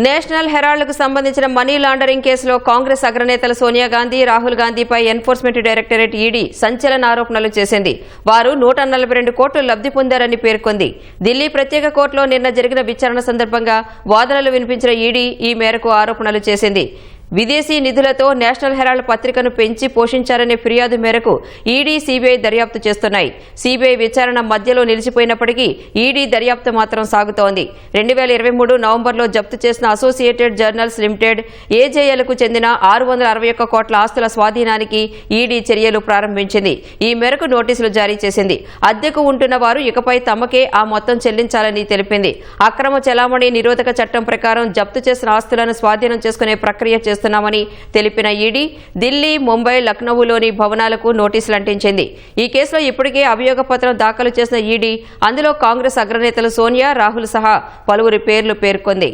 National హెరాల్డ్కు సంబంధించిన money laundering కేసులో కాంగ్రెస్ అగ్రనేతలు సోనియా గాంధీ రాహుల్ గాంధీపై ఎన్ఫోర్స్మెంట్ డైరెక్టరేట్ ఈడీ సంచలన ఆరోపణలు చేసింది. వారు నూట నలభై రెండు కోట్లు లబ్ధి పొందారని పేర్కొంది. ఢిల్లీ ప్రత్యేక కోర్టులో నిన్న జరిగిన విచారణ సందర్భంగా వాదనలు వినిపించిన ఈడీ ఈ మేరకు ఆరోపణలు చేసింది. విదేశీ నిధులతో నేషనల్ హెరాల్డ్ పత్రికను పెంచి పోషించారనే ఫిర్యాదు మేరకు ఈడీ సీబీఐ దర్యాప్తు చేస్తున్నాయి. సీబీఐ విచారణ మధ్యలో నిలిచిపోయినప్పటికీ ఈడీ దర్యాప్తు మాత్రం సాగుతోంది. రెండు వేల ఇరవై మూడు నవంబర్లో జప్తు చేసిన అసోసియేటెడ్ జర్నల్స్ లిమిటెడ్ ఏజేఎల్కు చెందిన ఆరు వందల అరవై ఒక్క కోట్ల ఆస్తుల స్వాధీనానికి ఈడీ చర్యలు ప్రారంభించింది. ఈ మేరకు నోటీసులు జారీ చేసింది. అద్దెకు ఉంటున్న వారు ఇకపై తమకే ఆ మొత్తం చెల్లించాలని తెలిపింది. అక్రమ చెలామణి నిరోధక చట్టం ప్రకారం జప్తు చేసిన ఆస్తులను స్వాధీనం చేసుకునే ప్రక్రియ చేస్తున్నామని తెలిపిన ఈడీ ఢిల్లీ ముంబై లక్నోలోని భవనాలకు నోటీసులు అంటించింది. ఈ కేసులో ఇప్పటికే అభియోగ పత్రం దాఖలు చేసిన ఈడీ అందులో కాంగ్రెస్ అగ్రనేతలు సోనియా రాహుల్ సహా పలువురి పేర్లు పేర్కొంది.